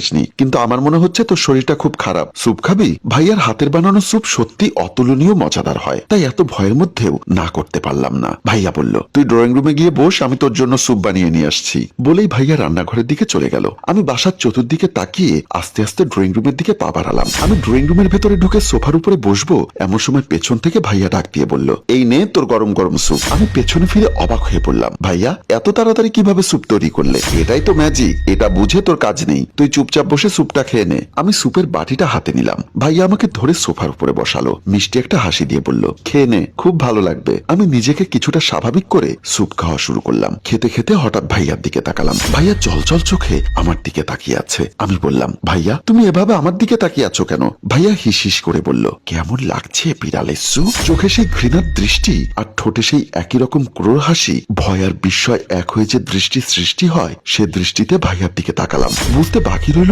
খাসনি কিন্তু আমার মনে হচ্ছে তোর শরীরটা খুব খারাপ। স্যুপ খাবি? ভাইয়ার হাতের বানানো স্যুপ সত্যি অতুলনীয় মজাদার হয়। তাই এত ভয়ের মধ্যেও না করতে পারলাম না। ভাইয়া বলল, তুই ড্রয়িং রুমে গিয়ে বস, আমি তোর জন্য স্যুপ বানিয়ে নিয়ে আসছি। বলেই ভাইয়া রান্নাঘরের দিকে চলে গেল। আমি বাসার চতুর্দিকে তাকিয়ে আস্তে আস্তে ড্রয়িং রুমের দিকে পা বাড়ালাম। আমি ড্রয়িং রুমের ভেতরে ঢুকে সোফার উপরে বসবো, এমন সময় পেছন থেকে ভাইয়া ডাক দিয়ে বলল, এই নে তোর গরম গরম স্যুপ। আমি পেছনে ফিরে অবাক হয়ে পড়লাম। ভাইয়া, এত তাড়াতাড়ি কীভাবে স্যুপ তৈরি করলে? এটাই তো ম্যাজিক এটা বুঝে তোর কাজ নেই। তুই চুপচাপ বসে স্যুপটা খেয়ে নে। আমি স্যুপের বাটিটা হাতে নিলাম। ভাইয়া আমাকে ধরে সোফার উপরে বসালো। মিষ্টি একটা হাসি দিয়ে বলল, খেয়ে নে, খুব ভালো লাগবে। আমি নিজেকে কিছুটা স্বাভাবিক করে স্যুপ খাওয়া শুরু করলাম। খেতে খেতে হঠাৎ ভাইয়ার দিকে তাকালাম। ভাইয়া চলচল চোখে আমার দিকে তাকিয়ে আছে। আমি বললাম, ভাইয়া, তুমি এভাবে আমার দিকে তাকিয়ে আছো কেন? ভাইয়া হিস করে বলল, কেমন লাগছে বিড়ালের স্যুপ? চোখে সেই ঘৃণার দৃষ্টি আর ঠোঁটে সেই একই রকম ক্রোর হাসি, ভয় আর বিস্ময় এক হয়ে যে দৃষ্টি সৃষ্টি হয়, সে দৃষ্টিতে ভাইয়ার দিকে তাকালাম। বুঝতে বাকি রইল